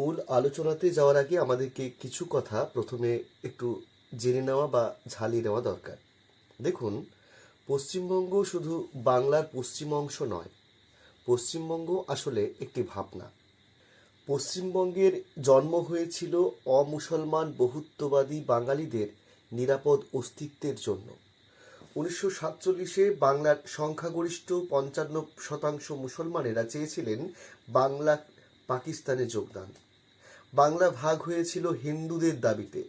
মূল আলোচনাতে যাওয়ার আগে আমাদেরকে কিছু কথা প্রথমে একটু জেনে নেওয়া বা ঝালিয়ে নেওয়া দরকার। দেখুন, পশ্চিমবঙ্গ শুধু বাংলার পশ্চিম অংশ নয়, পশ্চিমবঙ্গ আসলে একটি ভাবনা। পশ্চিমবঙ্গের জন্ম হয়েছিল অমুসলমান বহুত্ববাদী বাঙালিদের নিরাপদ অস্তিত্বের জন্য। উনিশশো সাতচল্লিশে বাংলার সংখ্যাগরিষ্ঠ পঞ্চান্ন শতাংশ মুসলমানেরা চেয়েছিলেন বাংলা পাকিস্তানে যোগদান। বাংলা ভাগ হয়েছিল হিন্দুদের দাবিতে।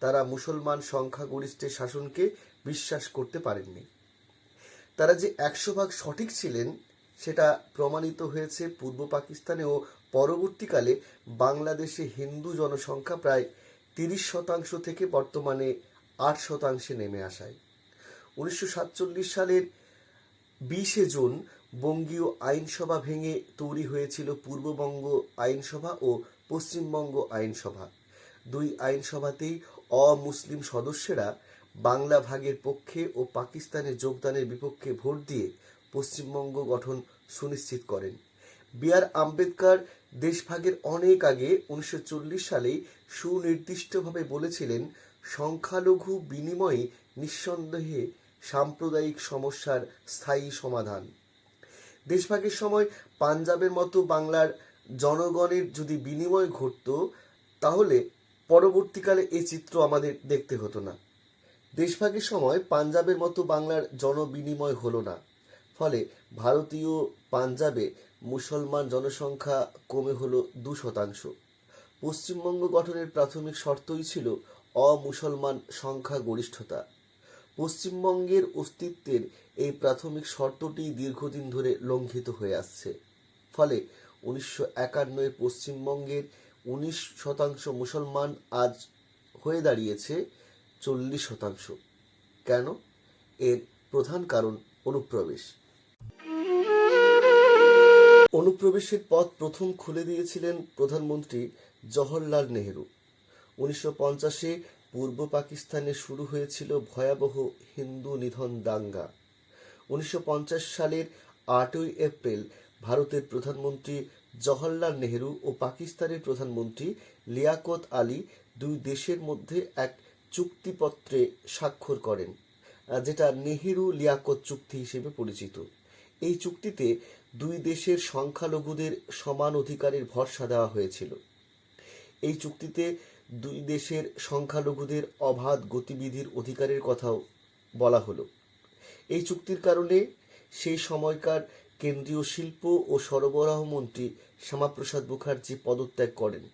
তারা মুসলমান সংখ্যাগরিষ্ঠের শাসনকে বিশ্বাস করতে পারেননি। তারা যে একশো ভাগ সঠিক ছিলেন, সেটা প্রমাণিত হয়েছে পূর্ব পাকিস্তানে ও পরবর্তীকালে বাংলাদেশে হিন্দু জনসংখ্যা প্রায় তিরিশ শতাংশ থেকে বর্তমানে আট শতাংশে নেমে আসায়। উনিশশো সাতচল্লিশ সালের বিশে জুন বঙ্গীয় আইনসভা ভেঙে তৈরি হয়েছিল পূর্ববঙ্গ আইনসভা ও পশ্চিমবঙ্গ আইনসভা। দুই আইনসভাতেই অমুসলিম সদস্যরা বাংলা ভাগের পক্ষে ও পাকিস্তানে যোগদানের বিপক্ষে ভোট দিয়ে পশ্চিমবঙ্গ গঠন সুনিশ্চিত করেন। বি আর আম্বেদকর দেশভাগের অনেক আগে উনিশশো চল্লিশ সালে সুনির্দিষ্টভাবে বলেছিলেন, সংখ্যালঘু বিনিময়ে নিঃসন্দেহে সাম্প্রদায়িক সমস্যার স্থায়ী সমাধান। দেশভাগের সময় পাঞ্জাবের মতো বাংলার জনগণের যদি বিনিময় ঘটত, তাহলে পরবর্তীকালে এই চিত্র আমাদের দেখতে হতো না। দেশভাগের সময় পাঞ্জাবের মতো বাংলার জনবিনিময় হলো না। ফলে ভারতীয় পাঞ্জাবে মুসলমান জনসংখ্যা কমে হলো দু শতাংশ। পশ্চিমবঙ্গ গঠনের প্রাথমিক শর্তই ছিল অমুসলমান সংখ্যা গরিষ্ঠতা পশ্চিমবঙ্গের অস্তিত্বের এই প্রাথমিক শর্তটি দীর্ঘদিন ধরে লঙ্ঘিত হয়ে আসছে। ফলে উনিশশো একান্নয় পশ্চিমবঙ্গের উনিশ শতাংশ মুসলমান আজ হয়ে দাঁড়িয়েছে চল্লিশ শতাংশ। কেন? এর প্রধান কারণ অনুপ্রবেশ। অনুপ্রবেশের পথ প্রথম খুলে দিয়েছিলেন প্রধানমন্ত্রী জওহরলাল নেহেরু। উনিশশো পঞ্চাশে পূর্ব পাকিস্তানে শুরু হয়েছিল ভয়াবহ হিন্দু নিধন দাঙ্গা। উনিশশো পঞ্চাশ সালের আটই এপ্রিল ভারতের প্রধানমন্ত্রী জওহরলাল নেহেরু ও পাকিস্তানের প্রধানমন্ত্রী লিয়াকত আলী দুই দেশের মধ্যে এক চুক্তিপত্রে স্বাক্ষর করেন যেটা নেহেরু লিয়াকত চুক্তি হিসেবে পরিচিত। এই চুক্তিতে দুই দেশের সংখ্যালঘুদের সমান অধিকারের ভরসা দেওয়া হয়েছিল। এই চুক্তিতে দুই দেশের সংখ্যালঘুদের অবাধ গতিবিধির অধিকারের কথাও বলা হলো। এই চুক্তির কারণে সেই সময়কার কেন্দ্রীয় শিল্প ও সরবরাহ মন্ত্রী শ্যামাপ্রসাদ মুখার্জি পদত্যাগ করেন।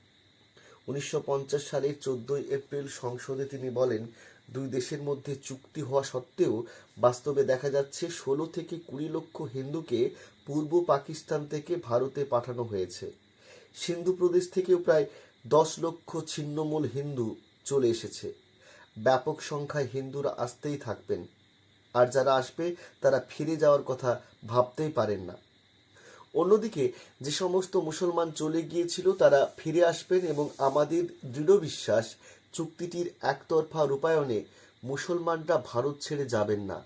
উনিশশো পঞ্চাশ সালের চোদ্দই এপ্রিল সংসদে তিনি বলেন, দুই দেশের মধ্যে চুক্তি হওয়া সত্ত্বেও বাস্তবে দেখা যাচ্ছে ষোলো থেকে কুড়ি লক্ষ হিন্দুকে পূর্ব পাকিস্তান থেকে ভারতে পাঠানো হয়েছে। সিন্ধু প্রদেশ থেকেও প্রায় দশ লক্ষ ছিন্নমূল হিন্দু চলে এসেছে। ব্যাপক সংখ্যায় হিন্দুরা আসতেই থাকবেন। আর যারা আসবে, তারা ফিরে যাওয়ার কথা ভাবতেই পারেন না। অন্যদিকে, যে সমস্ত মুসলমান চলে গিয়েছিল, তারা ফিরে আসবেন এবং আমাদের দৃঢ় বিশ্বাস, চুক্তিটির একতরফা রূপায়ণে মুসলমানরা ভারত ছেড়ে যাবেন না।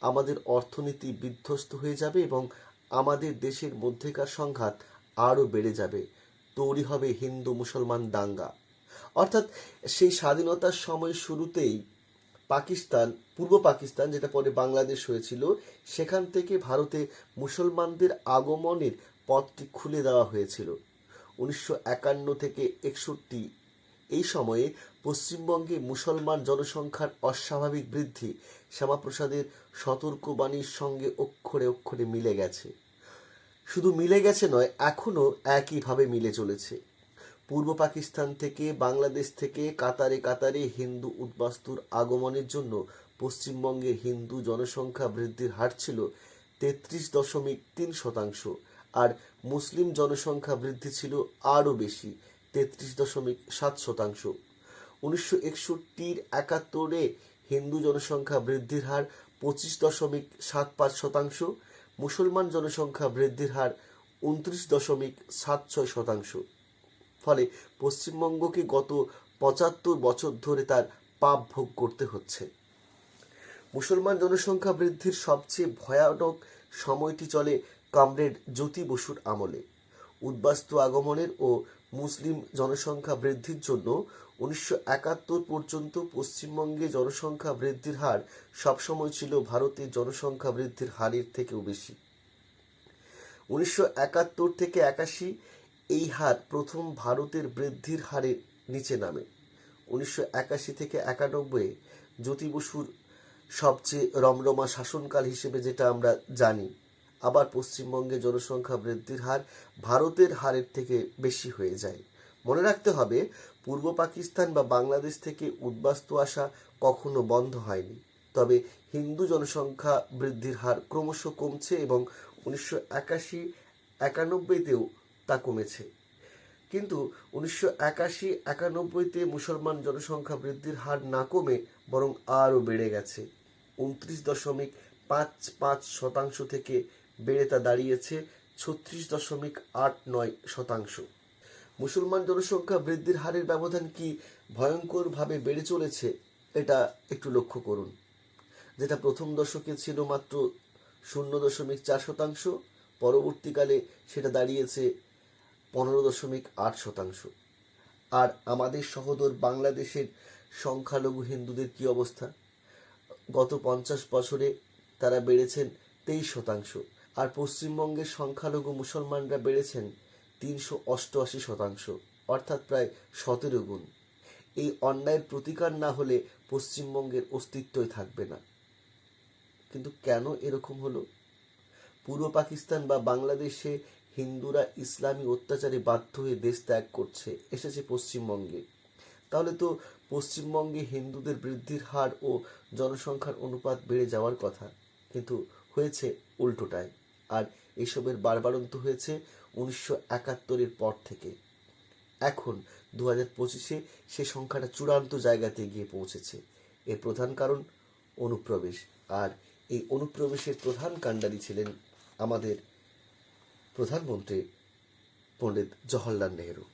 আমাদের অর্থনীতি বিধ্বস্ত হয়ে যাবে এবং আমাদের দেশের মধ্যেকার সংঘাত আরও বেড়ে যাবে। তৈরি হবে হিন্দু মুসলমান দাঙ্গা। অর্থাৎ সেই স্বাধীনতার সময় শুরুতেই পাকিস্তান, পূর্ব পাকিস্তান, যেটা পরে বাংলাদেশ হয়েছিল, সেখান থেকে ভারতে মুসলমানদের আগমনের পথটি খুলে দেওয়া হয়েছিল। উনিশশো একান্ন থেকে একষট্টি এই সময়ে পশ্চিমবঙ্গে মুসলমান জনসংখ্যার অস্বাভাবিক বৃদ্ধি শ্যামাপ্রসাদের সতর্কবাণীর সঙ্গে অক্ষরে অক্ষরে মিলে গেছে। শুধু মিলে গেছে নয়, এখনও একইভাবে মিলে চলেছে। পূর্ব পাকিস্তান থেকে বাংলাদেশ থেকে কাতারে কাতারে হিন্দু উদ্বাস্তুর আগমনের জন্য পশ্চিমবঙ্গের হিন্দু জনসংখ্যা বৃদ্ধির হার ছিল তেত্রিশ দশমিক তিন শতাংশ আর মুসলিম জনসংখ্যা বৃদ্ধি ছিল আরও বেশি, তেত্রিশ দশমিক সাত শতাংশ। উনিশশো একষট্টির একাত্তরে হিন্দু জনসংখ্যা বৃদ্ধির হার পঁচিশ দশমিক সাত পাঁচ শতাংশ, মুসলমান জনসংখ্যা বৃদ্ধির হার উনত্রিশ দশমিক সাত ছয় শতাংশ। ফলে পশ্চিমবঙ্গকে গত পঁচাত্তর বছর ধরে তার পাপ ভোগ করতে হচ্ছে। মুসলমান জনসংখ্যা বৃদ্ধির সবচেয়ে ভয়ানক সময়টি চলে কমরেড জ্যোতি বসুর আমলে। উদ্বাস্তু আগমনের ও মুসলিম জনসংখ্যা বৃদ্ধির জন্য উনিশশো একাত্তর পর্যন্ত পশ্চিমবঙ্গে জনসংখ্যা বৃদ্ধির হার সবসময় ছিল ভারতের জনসংখ্যা বৃদ্ধির হারের থেকেও বেশি। উনিশশো একাত্তর থেকে একাশি এই হার প্রথম ভারতের বৃদ্ধির হারের নিচে নামে। উনিশশো একাশি থেকে একানব্বই জ্যোতি বসুর সবচেয়ে রমরমা শাসনকাল হিসেবে যেটা আমরা জানি, আবার পশ্চিমবঙ্গে জনসংখ্যা বৃদ্ধির হার ভারতের হারের থেকে বেশি হয়ে যায়। মনে রাখতে হবে, পূর্ব পাকিস্তান বা বাংলাদেশ থেকে উদ্বাস্তু আসা কখনো বন্ধ হয়নি। তবে হিন্দু জনসংখ্যা বৃদ্ধির হার ক্রমশ কমছে এবং উনিশশো একাশি একানব্বইতেও তা কমেছে। কিন্তু উনিশশো একাশি একানব্বইতে মুসলমান জনসংখ্যা বৃদ্ধির হার না কমে বরং আরও বেড়ে গেছে। উনত্রিশ দশমিক পাঁচ পাঁচ শতাংশ থেকে বেড়ে তা দাঁড়িয়েছে ছত্রিশ দশমিক আট নয় শতাংশ। মুসলমান জনসংখ্যা বৃদ্ধির হারের ব্যবধান কি ভয়ঙ্করভাবে বেড়ে চলেছে, এটা একটু লক্ষ্য করুন। যেটা প্রথম দশকে ছিল মাত্র শূন্য দশমিক চার শতাংশ, পরবর্তীকালে সেটা দাঁড়িয়েছে পনেরো দশমিক আট শতাংশ। আর আমাদের সহোদর বাংলাদেশের সংখ্যালঘু হিন্দুদের কি অবস্থা? গত পঞ্চাশ বছরে তারা বেড়েছেন তেইশ শতাংশ, আর পশ্চিমবঙ্গের সংখ্যালঘু মুসলমানরা বেড়েছেন তিনশো অষ্টআশি শতাংশ, অর্থাৎ প্রায় সতেরো গুণ। এই অন্যায়ের প্রতিকার না হলে পশ্চিমবঙ্গের অস্তিত্বই থাকবে না। কিন্তু কেন এরকম হলো? পূর্ব পাকিস্তান বা বাংলাদেশে হিন্দুরা ইসলামী অত্যাচারে বাধ্য হয়ে দেশ ত্যাগ করছে, এসেছে পশ্চিমবঙ্গে। তাহলে তো পশ্চিমবঙ্গে হিন্দুদের বৃদ্ধির হার ও জনসংখ্যার অনুপাত বেড়ে যাওয়ার কথা। কিন্তু হয়েছে উল্টোটায় আর এসবের বারবারন্ত হয়েছে উনিশশো একাত্তরের পর থেকে। এখন দু হাজার পঁচিশে সে সংখ্যাটা চূড়ান্ত জায়গাতে গিয়ে পৌঁছেছে। এর প্রধান কারণ অনুপ্রবেশ। আর এই অনুপ্রবেশের প্রধান কাণ্ডারি ছিলেন আমাদের প্রধানমন্ত্রী পণ্ডিত জওহরলাল নেহেরু।